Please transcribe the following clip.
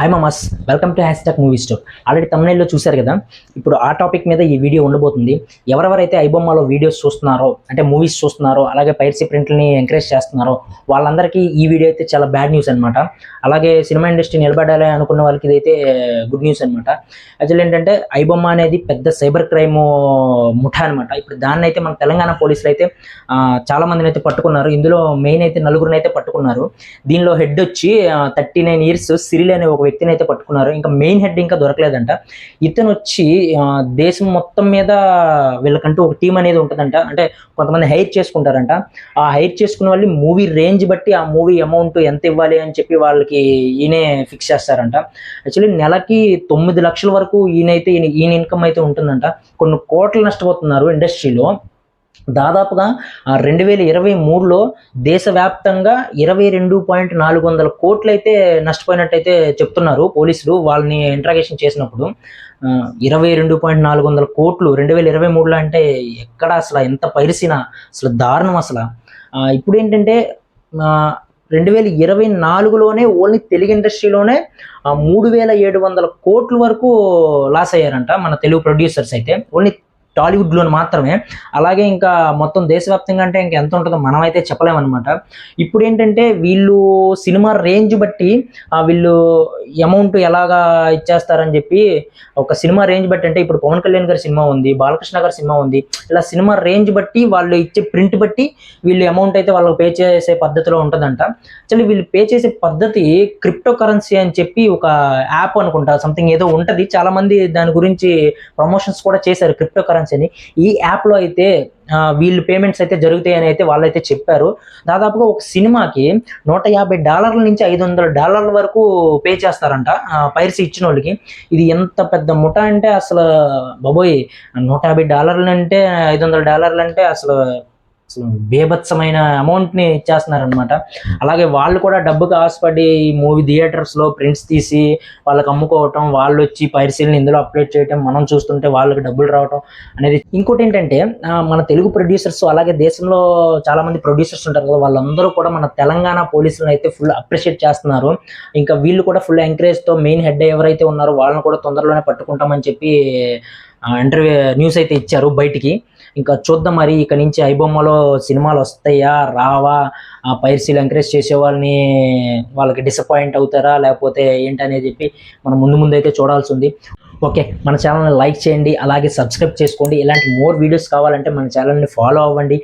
Hi మామస్ welcome to hash talk movie store already తమిళలో చూశారు కదా? ఇప్పుడు ఆ టాపిక్ మీద ఈ వీడియో ఉండబోతుంది. ఎవరెవరైతే ఐబొమ్మలో వీడియోస్ చూస్తున్నారో అంటే మూవీస్ చూస్తున్నారో అలాగే పైర్సీ ప్రింట్ని ఎంకరేజ్ చేస్తున్నారో వాళ్ళందరికీ ఈ వీడియో అయితే చాలా బ్యాడ్ న్యూస్ అనమాట అలాగే సినిమా ఇండస్ట్రీ నిలబడాలి అనుకున్న వాళ్ళకి ఇదైతే గుడ్ న్యూస్ అనమాట యాక్చువల్ ఏంటంటే ఐబొమ్మ అనేది పెద్ద సైబర్ క్రైమ్ ముఠా అనమాట ఇప్పుడు దాన్ని అయితే మన తెలంగాణ పోలీసులు అయితే చాలా మందిని అయితే పట్టుకున్నారు. ఇందులో మెయిన్ అయితే నలుగురిని అయితే పట్టుకున్నారు. దీనిలో హెడ్ వచ్చి థర్టీ నైన్ ఇయర్స్ సిరిల్ అనే ఒక వ్యక్తిని అయితే పట్టుకున్నారు. ఇంకా మెయిన్ హెడ్ ఇంకా దొరకలేదంట. ఇతను వచ్చి దేశం మొత్తం మీద వీళ్ళకంటూ ఒక టీం అనేది ఉంటుందంట. అంటే కొంతమంది హైర్ చేసుకుంటారంట. ఆ హైర్ చేసుకున్న వాళ్ళు మూవీ రేంజ్ బట్టి ఆ మూవీ అమౌంట్ ఎంత ఇవ్వాలి అని చెప్పి వాళ్ళకి ఈయనే ఫిక్స్ చేస్తారంట. యాక్చువల్లీ నెలకి తొమ్మిది లక్షల వరకు ఈయనైతే ఈయన ఈయన ఇన్కమ్ అయితే ఉంటుందంట. కొన్ని కోట్లు నష్టపోతున్నారు ఇండస్ట్రీలో దాదాపుగా రెండు వేల ఇరవై మూడులో దేశవ్యాప్తంగా ఇరవై రెండు పాయింట్ నాలుగు వందల కోట్లు అయితే నష్టపోయినట్టయితే చెప్తున్నారు పోలీసులు వాళ్ళని ఇంట్రాగేషన్ చేసినప్పుడు. ఇరవై రెండు పాయింట్ నాలుగు వందల కోట్లు రెండు వేల ఇరవై మూడులో అంటే ఎక్కడ అసలు ఎంత పైరిసిన అసలు దారుణం అసలు. ఇప్పుడు ఏంటంటే రెండు వేల ఇరవై నాలుగులోనే ఓన్లీ తెలుగు ఇండస్ట్రీలోనే మూడు వేల ఏడు వందల కోట్ల వరకు లాస్ అయ్యారంట మన తెలుగు ప్రొడ్యూసర్స్ అయితే. ఓన్లీ టాలీవుడ్లోని మాత్రమే. అలాగే ఇంకా మొత్తం దేశవ్యాప్తంగా అంటే ఇంకా ఎంత ఉంటుందో మనం అయితే చెప్పలేమన్నమాట. ఇప్పుడు ఏంటంటే వీళ్ళు సినిమా రేంజ్ బట్టి వీళ్ళు అమౌంట్ ఎలాగా ఇచ్చేస్తారని చెప్పి ఒక సినిమా రేంజ్ బట్టి అంటే ఇప్పుడు పవన్ కళ్యాణ్ గారి సినిమా ఉంది బాలకృష్ణ గారి సినిమా ఉంది. ఇలా సినిమా రేంజ్ బట్టి వాళ్ళు ఇచ్చే ప్రింట్ బట్టి వీళ్ళు అమౌంట్ అయితే వాళ్ళకి పే చేసే పద్ధతిలో ఉంటుందంట. యాక్చువల్లీ వీళ్ళు పే చేసే పద్ధతి క్రిప్టో కరెన్సీ అని చెప్పి ఒక యాప్ అనుకుంటా సంథింగ్ ఏదో ఉంటుంది. చాలామంది దాని గురించి ప్రమోషన్స్ కూడా చేశారు క్రిప్టో కరెన్సీ అని ఈ యాప్లో అయితే వీళ్ళు పేమెంట్స్ అయితే జరుగుతాయని అయితే వాళ్ళైతే చెప్పారు. దాదాపుగా ఒక సినిమాకి నూట యాభై డాలర్ల నుంచి ఐదు వందల డాలర్ల వరకు పే చేస్తారంట పైరసీ ఇచ్చిన వాళ్ళకి ఇది ఎంత పెద్ద ముఠ అంటే అసలు బాబోయ్ నూట యాభై డాలర్లు అంటే ఐదు వందల డాలర్లు అంటే అసలు అసలు బేభత్సమైన అమౌంట్ని ఇచ్చేస్తున్నారనమాట అలాగే వాళ్ళు కూడా డబ్బుకి ఆశపడి మూవీ థియేటర్స్లో ప్రింట్స్ తీసి వాళ్ళకి అమ్ముకోవటం వాళ్ళు వచ్చి పరిశీలన ఇందులో అప్లోడ్ చేయటం మనం చూస్తుంటే వాళ్ళకి డబ్బులు రావటం అనేది. ఇంకోటి ఏంటంటే మన తెలుగు ప్రొడ్యూసర్స్ అలాగే దేశంలో చాలా మంది ప్రొడ్యూసర్స్ ఉంటారు కదా వాళ్ళందరూ కూడా మన తెలంగాణ పోలీసులను అయితే ఫుల్ అప్రిషియేట్ చేస్తున్నారు. ఇంకా వీళ్ళు కూడా ఫుల్ ఎంకరేజ్తో మెయిన్ హెడ్ ఎవరైతే ఉన్నారో వాళ్ళని కూడా తొందరలోనే పట్టుకుంటామని చెప్పి ఇంటర్వ్యూ న్యూస్ అయితే ఇచ్చారు బయటికి. ఇంకా చూద్దాం మరి ఇక నుంచి ఐబొమ్మలో సినిమాలు వస్తాయా రావా? పైర్సీలు ఎంకరేజ్ చేసే వాళ్ళని వాళ్ళకి డిసప్పాయింట్ అవుతారా? లేకపోతే ఏంటనేది చెప్పి మనం ముందు ముందు అయితే చూడాల్సి ఉంది. ఓకే మన ఛానల్ని లైక్ చేయండి అలాగే సబ్స్క్రైబ్ చేసుకోండి. ఇలాంటి మోర్ వీడియోస్ కావాలంటే మన ఛానల్ని ఫాలో అవ్వండి.